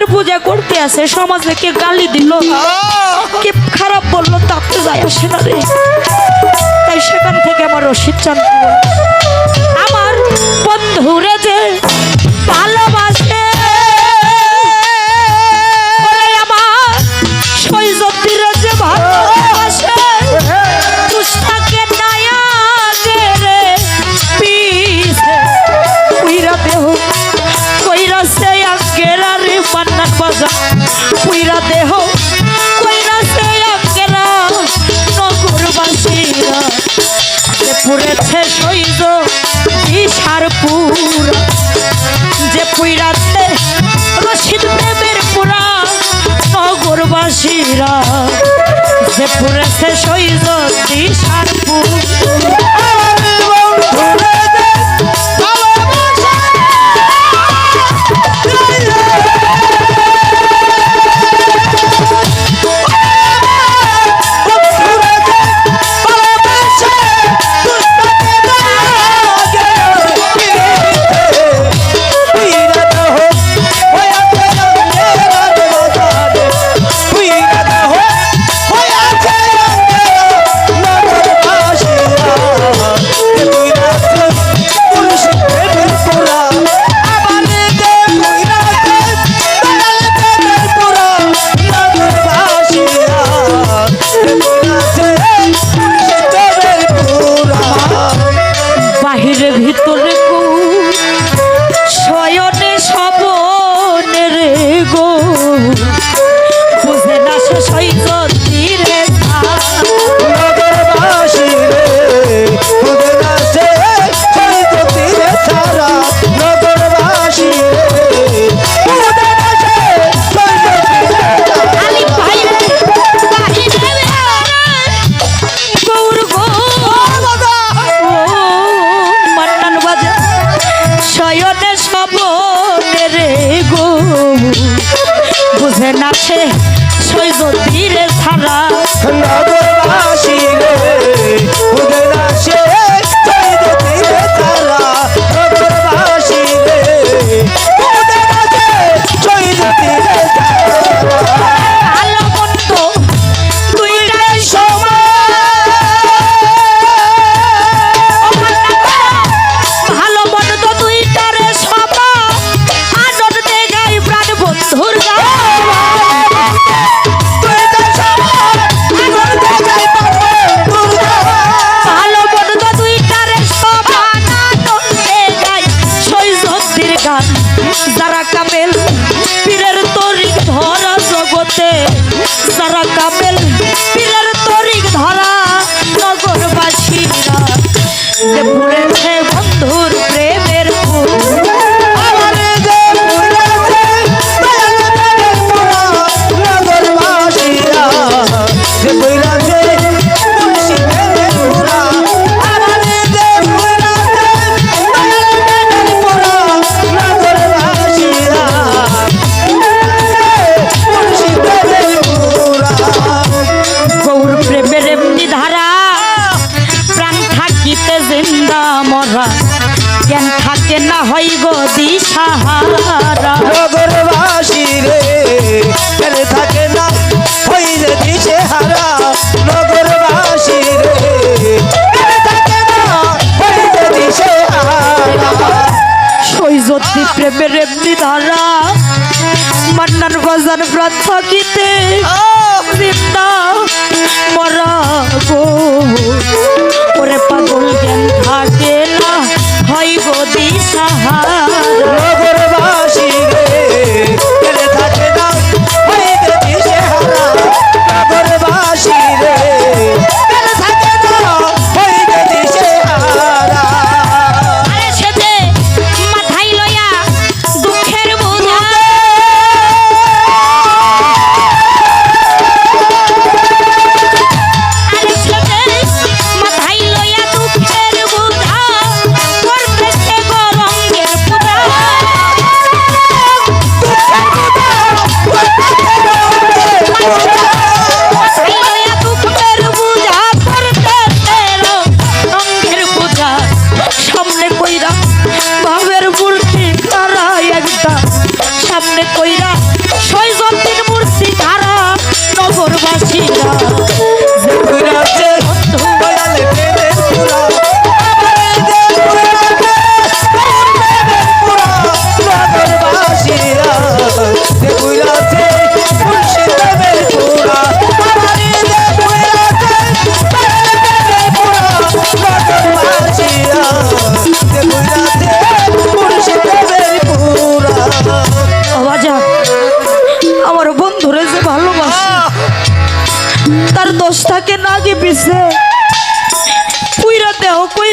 শিবের পূজা করতে আসে সমাজে কে গালি দিল। কে খারাপ বলল তাতে যায় আসে না রে। তাই সেখান থেকে আমার রশিদ চান আমার বন্ধুরা যে ফুরেছে সৈজ দিশার পুর যে পুইরাতে রশিদ প্রেমের পুরা নগরবাসীরা, যে ফুরেছে সৈজ দিশার পুর না হয় গো দিশাহারা। নগরবাসী রে ফেলে থাকে না হয় রে দিশেহারা। নগরবাসী রে সৈজতি প্রেমের এমনি ধারা মান্নার বাজার ব্রাত থাকিতে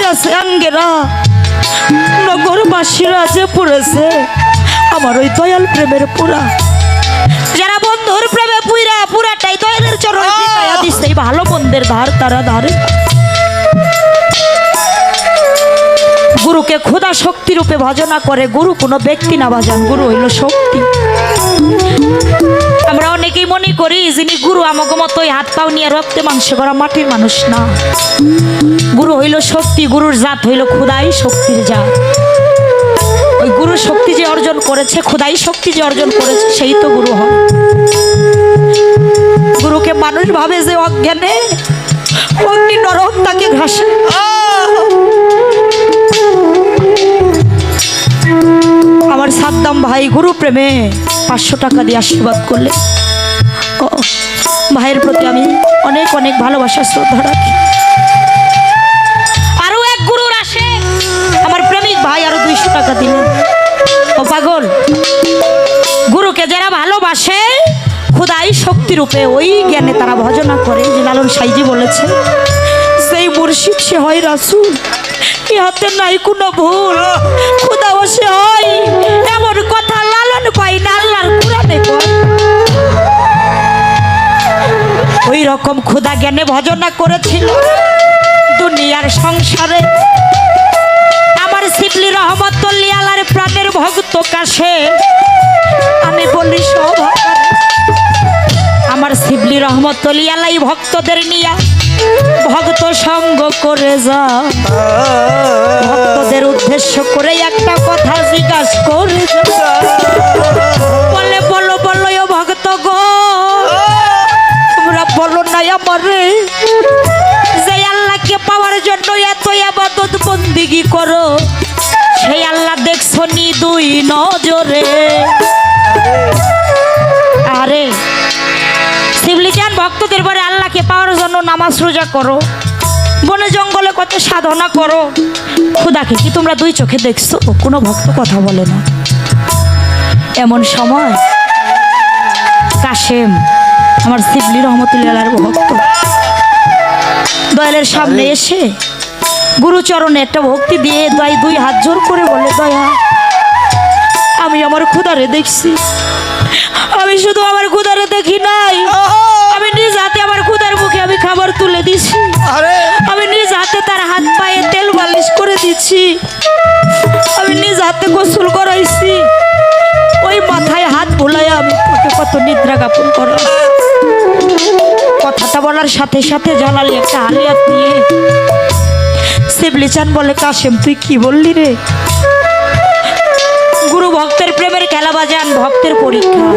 দেহ কইরাছে আঙ্গেরা। নগরবাসীরা যে পড়েছে। আমার ওই দয়াল প্রেমের পুরা। যারা বন্ধুর প্রেমে পুইরা পুরাটাই দয়ালের চরণ এই ভালো মন্দের ধার তারা ধারে। গুরুকে ক্ষুধা শক্তি রূপে ভজনা করে। গুরু কোনো ব্যক্তি না বাজান গুরু হইল শক্তি। আমরা করি, যিনি গুরু আমাকে মতো হাত পাও নিয়ে রক্তে মাংস করা মাটির মানুষ না। গুরু হইল শক্তি, গুরুর জাত হইল ক্ষুদাই শক্তির জাত। ওই গুরু শক্তি যে অর্জন করেছে, ক্ষুদাই শক্তি যে অর্জন করেছে, সেই তো গুরু হয় গুরুকে মানুষ ভাবে যে অজ্ঞানে, অগ্নি নরক তাকে ঘাসে। আমার সাদ্দাম ভাই, গুরু প্রেমে পাঁচশো টাকা দিয়ে আশীর্বাদ করলে ভাইয়ের প্রতি আমি অনেক অনেক ভালোবাসা, শ্রদ্ধা রাখি। আরও এক গুরুর আসে। আমার প্রেমিক ভাই আরও দুইশো টাকা দিলেন। ও পাগল। গুরুকে যারা ভালোবাসে, খুদাই শক্তি রূপে ওই জ্ঞানে তারা ভজনা করে, যে লালন সাইজি বলেছে, সেই মুর্শিদ সে হয় রাসুল, ইহাতে নাই কোনো ভুল। খুদা বসে হয়, এমন কথা লালন পাই না ওই রকম ক্ষুদা জ্ঞানে ভজনা করেছিল দুনিয়ার সংসারে। আমার শিবলি রহমতুল্লি আলার প্রাণের ভক্ত কাছে। আমি বলি সৌভাগ্য আমার শিবলি রহমতুল্লি আলাই ভক্তদের নিয়ে ভক্ত সঙ্গ করে যা। ভক্তদের উদ্দেশ্য করে একটা কথা জিজ্ঞাসা করে যা। আমারে যে আল্লাহকে পাওয়ার জন্য এত আবাদত বন্দিগি করো, সেই আল্লাহ দেখছ নি দুই নজরে। আরে শিবলিচান ভক্তদের পরে আল্লাহকে পাওয়ার জন্য নামাজ রোজা করো, বনে জঙ্গলে কত সাধনা করো। খুদাকে কি তোমরা দুই চোখে দেখছ? কোনো ভক্ত কথা বলে না। এমন সময় কাশেম আমার শিবলি রহমতুল্লাহ ভক্ত। দয়ালের সামনে এসে গুরুচরণে একটা ভক্তি দিয়ে দয় দুই হাত জোর করে বলে দয়া আমি আমার খুদারে দেখছি। আমি শুধু আমার খুদারে দেখি নাই। আমি নিজ হাতে আমার খুদার মুখে আমি খাবার তুলে দিছি। আমি নিজ হাতে তার হাত পায়ে তেল মালিশ করে দিচ্ছি আমি নিজ হাতে গোসল করাইছি। ওই মাথায় হাত ভুলাই আমি তাকে কত নিদ্রা জ্ঞাপন করলাম। কথাটা বলার সাথে সাথে জানালি একটা আলিয়াত নিয়ে। শিবলি চান বলে কাশেম তুই কি বললি রে? গুরু ভক্তের প্রেমের খেলা বাজান ভক্তের পরীক্ষা।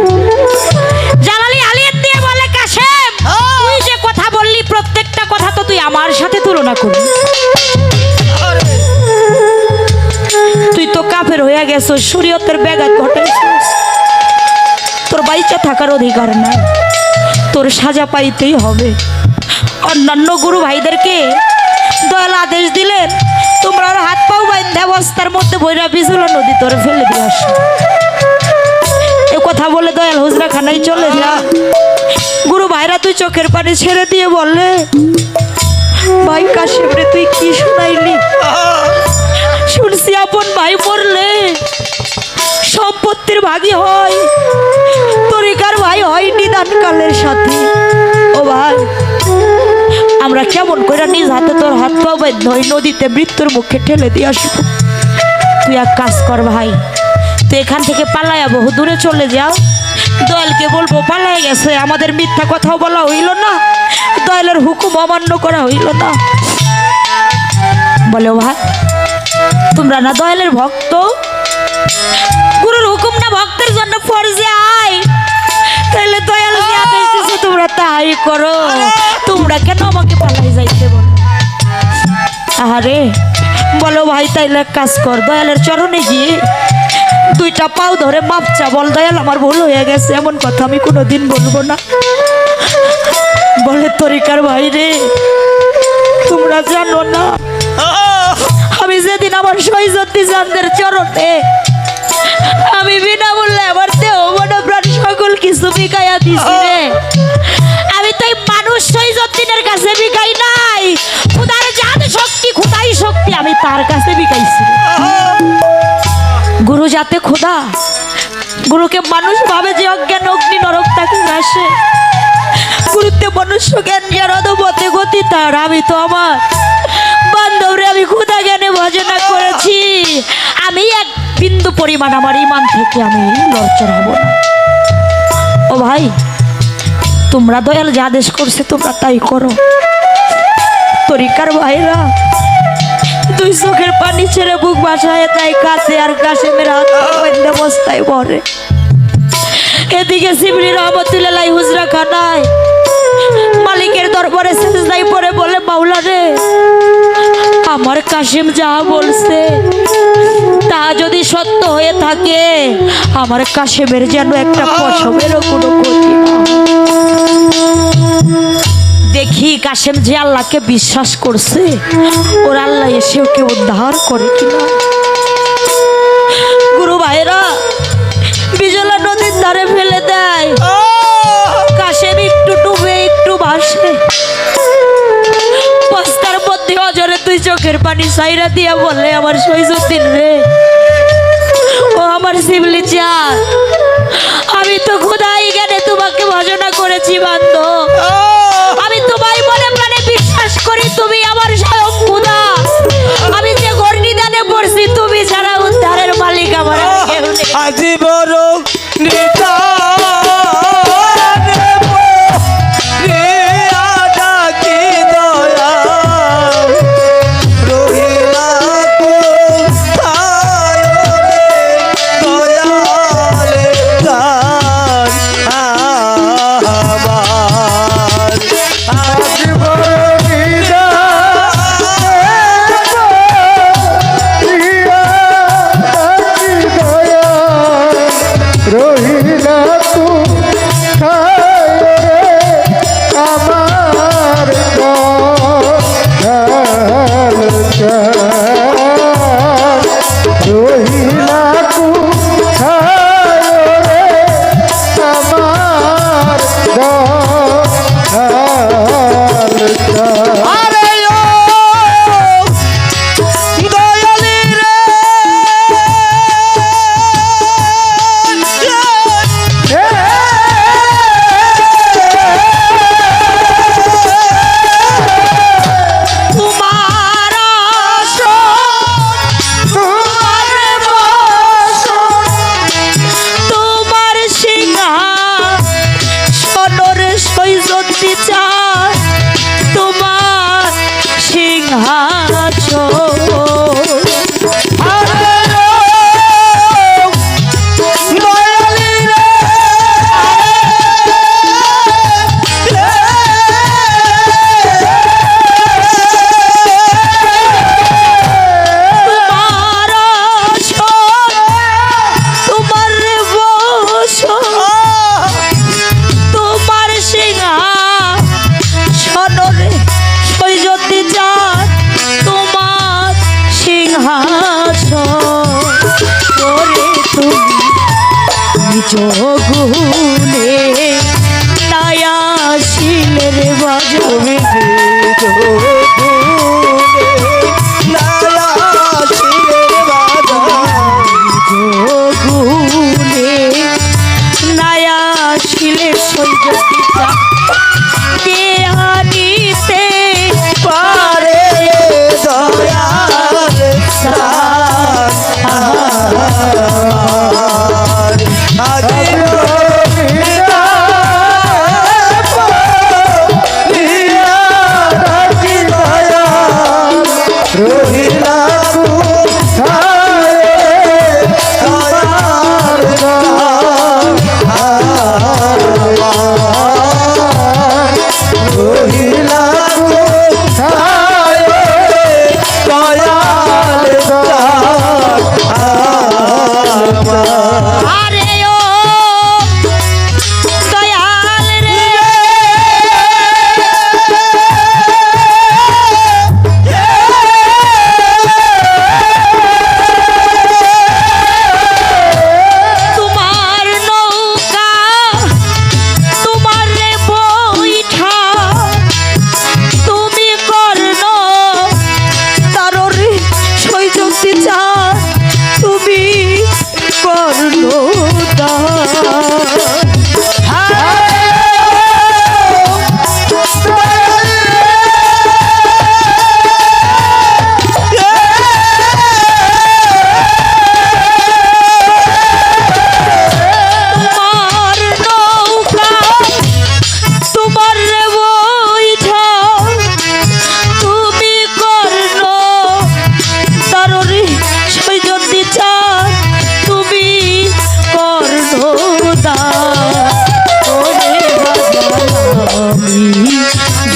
জালালি আলিয়াত দিয়ে বলে কাশেম তুই যে কথা বললি প্রত্যেকটা কথা তো তুই আমার সাথে তুলনা করবি তুই তো কাফের হয়ে গেছো শরীয়তের ব্যাঘাত ঘটাইছিস। তোর বাইচা থাকার অধিকার নাই। তোর সাজা পাইতেই হবে। অন্যান্য গুরু ভাইদেরকে দয়াল আদেশ দিলেন, তোমরা হাত পাও বাইন্ধা বস্তার মধ্যে বইরা বিজুলা নদী তোর ফেলে দিয়ে আসো। এ কথা বলে দয়াল হুজরা খানাই চলে যা। গুরু ভাইরা তুই চোখের পানি ছেড়ে দিয়ে বললে, ভাই কাশিম রে তুই কি শোনাইলি? শুনছি আপন ভাই মরলে। সম্পত্তির ভাগী হয়। তরিকার ভাই হয় নিদানকালের সাথে। ও ভাই, আমরা কেমন করে নিজ হাতে তোর হাত পা বেঁধে ওই নদীতে মৃত্যুর মুখে ঠেলে দিয়ে আসব। তুই এক কাজ কর ভাই, তুই এখান থেকে পালায়া বহু দূরে চলে যাও। দয়ালকে বলব পালায় গেছে, আমাদের মিথ্যা কথাও বলা হইল না। দয়ালের হুকুম অমান্য করা হইল না। বলে ভাই, তোমরা না দয়ালের ভক্ত? গুরুর হুকুম না ভক্তের জন্য ফরজে আয়। তাহলে দয়াল আদেশ দিছে তোমরা তাই করো। তোমরা কেন আমাকে পালাই যাইতে বলো? আহারে বলো ভাই তাইলে কাজ কর দয়ালের চরণে গিয়ে দুইটা পাও ধরে মাপ চা বল দয়াল আমার ভুল হয়ে গেছে এমন কথা আমি কোনোদিন বলব না। বলে তরিকার ভাই রে তোমরা জানো না আমি যেদিন আমার সৈজতি চান্দের চরণে আমি বিনা বিনামূল্যে আমার দেহ, মন, প্রাণ সকল কিছু বিকাইয়া দিছি রে। আমি তো মানুষ সই যতদিনের কাছে বিকাই নাই। খুদার জাত শক্তি, খুদাই শক্তি আমি তার কাছে বিকাইছি গুরু যাতে খোদা, গুরুকে মানুষ ভাবে যে অজ্ঞান, অগ্নি, নরক তাকে আসে গুরুতে মনুষ্য জ্ঞান যার অধপথে গতি তার, আমি তো আমার। বান্ধবরে আমি খুদা জ্ঞানে ভজনা করেছি। আমি এক বিন্দু পরিমাণ আমার ইমান থেকে আমি লড়চড় হব না। ও ভাই, তোমরা দয়াল যা আদেশ করছে তোমরা তাই করো। তরিকার ভাইরা, দুই চোখের পানি ছেড়ে বুক বাসায় তাই কাছে আর কাছে হাত বস্তায় ভরে এদিকে শিবলি রহমতুল্লাহ হুজরা খানায় মালিকের দরবারে সেজদাই পরে বলে বাউলা রে আমার কাশিম যা বলছে, তা যদি সত্য হয়ে থাকে, আমার কাশিমের যেন একটা পশমেরও কোনো ক্ষতি দেখি কাশেম যে আল্লাহকে বিশ্বাস করছে, ওর আল্লাহ এসে ওকে উদ্ধার করে কিনা? গুরু ভাইরা, বিজলা নদীর ধারে ফেলে চোখের পানি সাইরা দিয়া বলে আমার সৈজুদ্দিন রে, ও আমার শিবলি চাঁদ, আমি তো খুদাই জ্ঞানে তোমাকে ভজনা করেছি বান্ধব আমি তোমায় বলে মানে বিশ্বাস করি, তুমি আমার স্বয়ং খুদা আমি যে গর্ণিদানে পড়ছি, তুমি ছাড়া উদ্ধারের মালিক আমার নেই। নিজ গুণে নায়া শিলের বাজা তুমি নিজ গুণে নায়া শিলের সৈজতিটা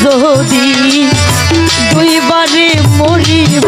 যদি দুইবারে মরিব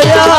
ছায়া